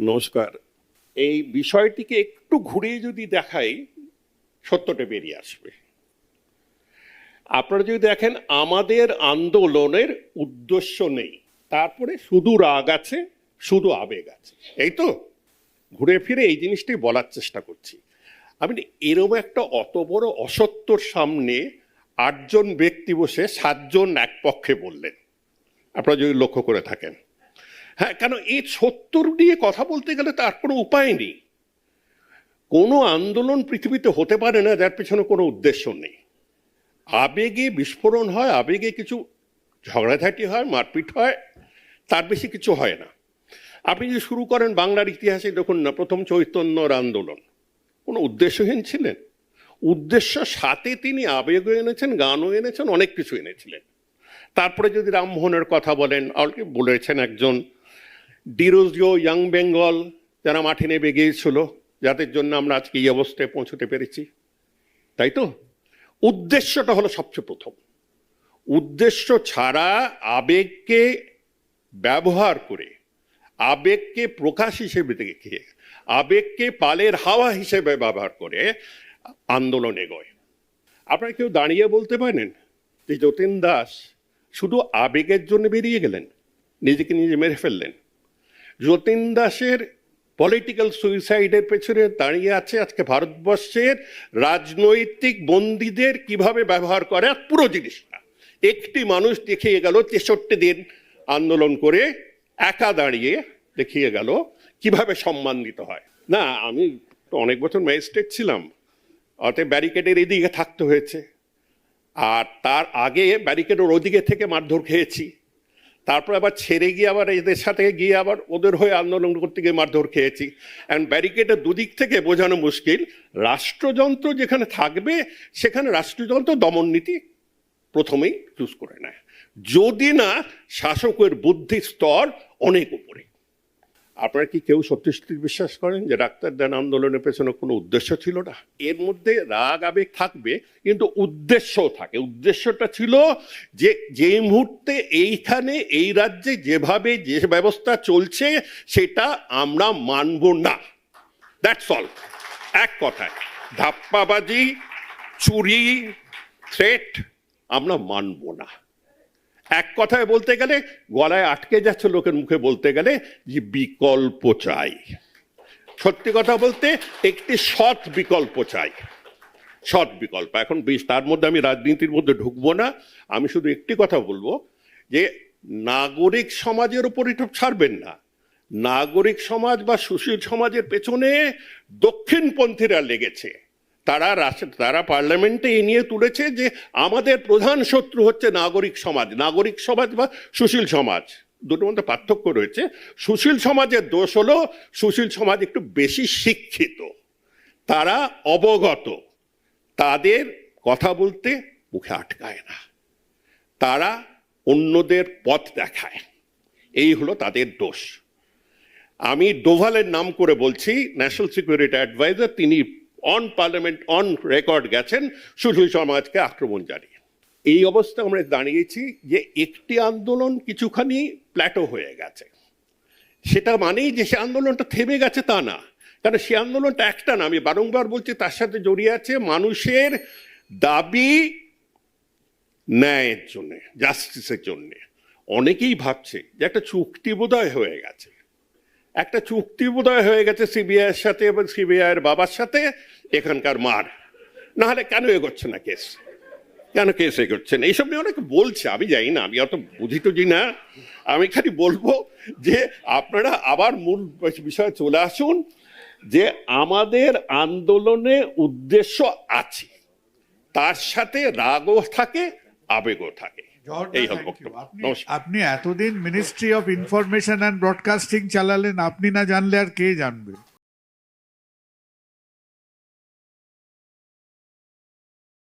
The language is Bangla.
নমস্কার। এই বিষয়টিকে একটু ঘুরিয়ে যদি দেখাই, সত্যটা বেরিয়ে আসবে। আপনারা যদি দেখেন, আমাদের আন্দোলনের উদ্দেশ্য নেই। তারপরে শুধু রাগ আছে, শুধু আবেগ আছে। এই তো, ঘুরে ফিরে এই জিনিসটাই বলার চেষ্টা করছি। আমি এরকম একটা অত বড় অসত্যর সামনে আটজন ব্যক্তি বসে সাতজন এক পক্ষে বললেন। আপনারা যদি লক্ষ্য করে থাকেন হ্যাঁ কেন এই সত্তর নিয়ে কথা বলতে গেলে তার কোনো উপায় নেই। কোনো আন্দোলন পৃথিবীতে হতে পারে না, যার পেছনে কোনো উদ্দেশ্য নেই। আবেগে বিস্ফোরণ হয়, আবেগে কিছু ঝগড়াঝাটি হয়, মারপিট হয়, তার বেশি কিছু হয় না। আপনি যদি শুরু করেন বাংলার ইতিহাসে, দেখুন না, প্রথম চৈতন্যর আন্দোলন। কোনো উদ্দেশ্যহীন ছিলেন? উদ্দেশ্য সাথে তিনি আবেগও এনেছেন, গানও এনেছেন, অনেক কিছু এনেছিলেন। তারপরে যদি রামমোহনের কথা বলেন অলকে বলেছেন একজন ডিরোজিও ইয়াং বেঙ্গল যারা মাঠে নেমে গিয়েছিল, যাদের জন্য আমরা আজকে এই অবস্থায় পৌঁছতে পেরেছি, তাই তো? উদ্দেশ্যটা হলো সবচেয়ে প্রথম। উদ্দেশ্য ছাড়া আবেগকে ব্যবহার করে, আবেগকে প্রকাশ হিসেবে দেখে, আবেগকে পালের হাওয়া হিসেবে ব্যবহার করে আন্দোলন এগোয়। আপনারা কেউ দাঁড়িয়ে বলতে পারেন যে যতীন দাস শুধু আবেগের জন্য বেরিয়ে গেলেন, নিজেকে নিজে মেরে ফেললেন? যতীন দাসের পলিটিক্যাল সুইসাইডের পেছনে দাঁড়িয়ে আছে আজকে ভারতবর্ষের রাজনৈতিক বন্দীদের কীভাবে ব্যবহার করে পুরো জিনিসটা। একটি মানুষ দেখিয়ে গেল, তেষট্টি দিন আন্দোলন করে একা দাঁড়িয়ে দেখিয়ে গেল কীভাবে সম্মান দিতে হয়। না, আমি অনেক বছর ম্যাজিস্ট্রেট ছিলাম, অতএব ব্যারিকেডের এদিকে থাকতে হয়েছে। আর তার আগে ব্যারিকেডের ওদিকে থেকে মারধর খেয়েছি। তারপর আবার ছেড়ে গিয়ে আবার এদের সাথে গিয়ে আবার ওদের হয়ে আন্দোলন করতে গিয়ে মারধর খেয়েছি। অ্যান্ড ব্যারিকেডের দুদিক থেকে বোঝানো মুশকিল, রাষ্ট্রযন্ত্র যেখানে থাকবে, সেখানে রাষ্ট্রযন্ত্র দমন নীতি প্রথমেই চুজ করে নেয়। যদি না শাসকের বুদ্ধির স্তর অনেক উপরে। আপনারা কি কেউ সত্যি সত্যি বিশ্বাস করেন যে ডাক্তার দেন আন্দোলনের পেছনে কোনো উদ্দেশ্য ছিল না? এর মধ্যে রাগ, আবেগ থাকবে, কিন্তু উদ্দেশ্যও থাকে। উদ্দেশ্যটা ছিল যে যেই মুহূর্তে এইখানে, এই রাজ্যে যেভাবে যে ব্যবস্থা চলছে, সেটা আমরা মানব না। দ্যাটস অল এক কথায়, ধাপ্পাবাজি, চুরি থ্রেট আমরা মানব না। এক কথায় বলতে গেলে, গলায় আটকে যাচ্ছে লোকের মুখে বলতে গেলে যে বিকল্প চাই। সত্যি কথা বলতে, একটি সৎ বিকল্প চাই। সৎ বিকল্প। এখন বেশ, তার মধ্যে আমি রাজনীতির মধ্যে ঢুকবো না। আমি শুধু একটি কথা বলব যে, নাগরিক সমাজের উপর এটা ছাড়বেন না। নাগরিক সমাজ বা সুশীল সমাজের পেছনে দক্ষিণপন্থীরা লেগেছে। তারা তারা পার্লামেন্টে এ নিয়ে তুলেছে যে আমাদের প্রধান শত্রু হচ্ছে নাগরিক সমাজ নাগরিক সমাজ বা সুশীল সমাজ। দুটোর মধ্যে পার্থক্য রয়েছে। সুশীল সমাজের দোষ হলো, সুশীল সমাজ একটু বেশি শিক্ষিত। তারা অবগত। তাদের কথা বলতে মুখে আটকায় না। তারা অন্যদের পথ দেখায়। এই হলো তাদের দোষ। আমি ডোভালের নাম করে বলছি, ন্যাশনাল সিকিউরিটি অ্যাডভাইজার, তিনি অন পার্লামেন্ট অন রেকর্ড গেছেন সুশীল সমাজকে আক্রমণ জানিয়ে। এই অবস্থায় আমরা দাঁড়িয়েছি যে একটি আন্দোলন কিছুখানি প্ল্যাটো হয়ে গেছে। সেটা মানেই যে সে আন্দোলনটা থেমে গেছে তা না। কারণ সে আন্দোলনটা একটা না, আমি বারংবার বলছি তার সাথে জড়িয়ে আছে মানুষের দাবি ন্যায়ের জন্যে জাস্টিসের জন্যে। অনেকেই ভাবছে যে একটা চুক্তি বোধহয় হয়ে গেছে। একটা চুক্তি বোধহয় হয়ে গেছে সিবিআইয়ের সাথে এবং সিবিআইয়ের বাবার সাথে। এখানকার মার। না হলে কেন এগোচ্ছে না কেস? কেন কেস এগোচ্ছে না? এইসব নিয়ে অনেকে বলছে আমি জানি না আমি অত বুঝি টুঝি না। আমি খালি বলব যে আপনারা আবার মূল বিষয়ে চলে আসুন যে আমাদের আন্দোলনে উদ্দেশ্য আছে। তার সাথে রাগও থাকে আবেগও থাকে। এই হল বক্তব্য। আপনি আপনি এতদিন ministry of information and broadcasting চালালেন আপনি না জানলে আর কে জানবে?